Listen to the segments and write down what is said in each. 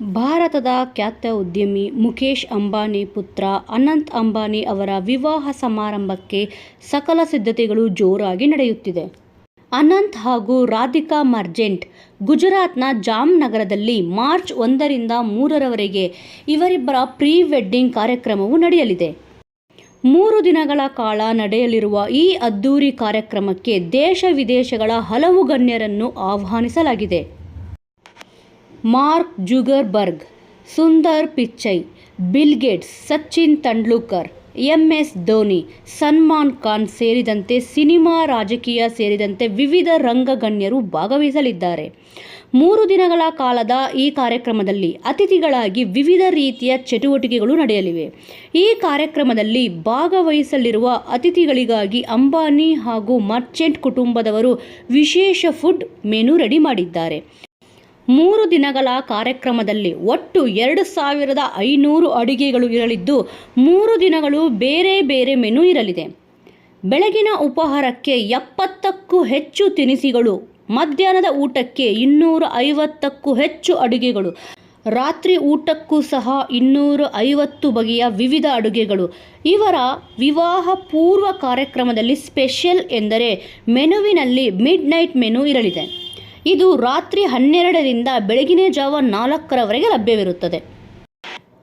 ಭಾರತದ ಖ್ಯಾತ ಉದ್ಯಮಿ ಮುಕೇಶ್ ಅಂಬಾನಿ ಪುತ್ರ ಅನಂತ್ ಅಂಬಾನಿ ಅವರ ವಿವಾಹ ಸಮಾರಂಭಕ್ಕೆ ಸಕಲ ಸಿದ್ಧತೆಗಳು ಜೋರಾಗಿ ನಡೆಯುತ್ತಿದೆ. ಅನಂತ್ ಹಾಗೂ ರಾಧಿಕಾ ಮರ್ಜೆಂಟ್ ಗುಜರಾತ್ನ ಜಾಮ್ನಗರದಲ್ಲಿ ಮಾರ್ಚ್ ಒಂದರಿಂದ ಮೂರರವರೆಗೆ ಇವರಿಬ್ಬರ ಪ್ರೀ ವೆಡ್ಡಿಂಗ್ ಕಾರ್ಯಕ್ರಮವು ನಡೆಯಲಿದೆ. ಮೂರು ದಿನಗಳ ಕಾಲ ನಡೆಯಲಿರುವ ಈ ಅದ್ದೂರಿ ಕಾರ್ಯಕ್ರಮಕ್ಕೆ ದೇಶ-ವಿದೇಶಗಳ ಹಲವು ಗಣ್ಯರನ್ನು ಆಹ್ವಾನಿಸಲಾಗಿದೆ. Mark Zuckerberg, Sundar Pichai Bill Gates, Sachin Tendulkar M. S. Dhoni, Salman Khan ಸೇರಿದಂತೆ ಸಿನಿಮಾ, ರಾಜಕೀಯ ಸೇರಿದಂತೆ ವಿವಿಧ ರಂಗಗಣ್ಯರು ಭಾಗವಹಿಸಲಿದ್ದಾರೆ. ಮೂರು ದಿನಗಳ ಕಾಲದ ಈ ಕಾರ್ಯಕ್ರಮದಲ್ಲಿ ಅತಿಥಿಗಳಾಗಿ ವಿವಿಧ ರೀತಿಯ ಚಟುವಟಿಕೆಗಳು ನಡೆಯಲಿವೆ. ಈ ಕಾರ್ಯಕ್ರಮದಲ್ಲಿ ಭಾಗವಹಿಸಲಿರುವ ಅತಿಥಿಗಳಿಗಾಗಿ ಅಂಬಾನಿ ಹಾಗೂ ಮರ್ಚೆಂಟ್ ಕುಟುಂಬದವರು ವಿಶೇಷ ಫುಡ್ ಮೆನು ರೆಡಿ ಮಾಡಿದ್ದಾರೆ. ಮೂರು ದಿನಗಳ ಕಾರ್ಯಕ್ರಮದಲ್ಲಿ ಒಟ್ಟು ಎರಡು ಸಾವಿರದ ಐನೂರು ಅಡುಗೆಗಳು ಇರಲಿದ್ದು, ಮೂರು ದಿನಗಳು ಬೇರೆ ಬೇರೆ ಮೆನು ಇರಲಿದೆ. ಬೆಳಗಿನ ಉಪಹಾರಕ್ಕೆ ಎಪ್ಪತ್ತಕ್ಕೂ ಹೆಚ್ಚು ತಿನಿಸಿಗಳು ಮಧ್ಯಾಹ್ನದ ಊಟಕ್ಕೆ ಇನ್ನೂರ ಐವತ್ತಕ್ಕೂ ಹೆಚ್ಚು ಅಡುಗೆಗಳು, ರಾತ್ರಿ ಊಟಕ್ಕೂ ಸಹ ಇನ್ನೂರ ಐವತ್ತು ಬಗೆಯ ವಿವಿಧ ಅಡುಗೆಗಳು. ಇವರ ವಿವಾಹ ಪೂರ್ವ ಕಾರ್ಯಕ್ರಮದಲ್ಲಿ ಸ್ಪೆಷಲ್ ಎಂದರೆ ಮೆನುವಿನಲ್ಲಿ ಮಿಡ್ ನೈಟ್ ಮೆನು ಇರಲಿದೆ. ಇದು ರಾತ್ರಿ ಹನ್ನೆರಡರಿಂದ ಬೆಳಗಿನ ಜಾವ ನಾಲ್ಕರವರೆಗೆ ಲಭ್ಯವಿರುತ್ತದೆ.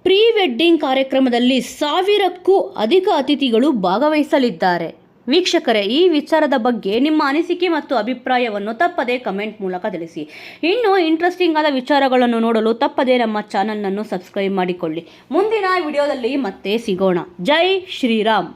ಪ್ರೀ ವೆಡ್ಡಿಂಗ್ ಕಾರ್ಯಕ್ರಮದಲ್ಲಿ ಸಾವಿರಕ್ಕೂ ಅಧಿಕ ಅತಿಥಿಗಳು ಭಾಗವಹಿಸಲಿದ್ದಾರೆ. ವೀಕ್ಷಕರೇ, ಈ ವಿಚಾರದ ಬಗ್ಗೆ ನಿಮ್ಮ ಅನಿಸಿಕೆ ಮತ್ತು ಅಭಿಪ್ರಾಯವನ್ನು ತಪ್ಪದೇ ಕಮೆಂಟ್ ಮೂಲಕ ತಿಳಿಸಿ. ಇನ್ನೂ ಇಂಟ್ರೆಸ್ಟಿಂಗ್ ಆದ ವಿಚಾರಗಳನ್ನು ನೋಡಲು ತಪ್ಪದೇ ನಮ್ಮ ಚಾನಲ್ನನ್ನು ಸಬ್ಸ್ಕ್ರೈಬ್ ಮಾಡಿಕೊಳ್ಳಿ. ಮುಂದಿನ ವಿಡಿಯೋದಲ್ಲಿ ಮತ್ತೆ ಸಿಗೋಣ. ಜೈ ಶ್ರೀರಾಮ್.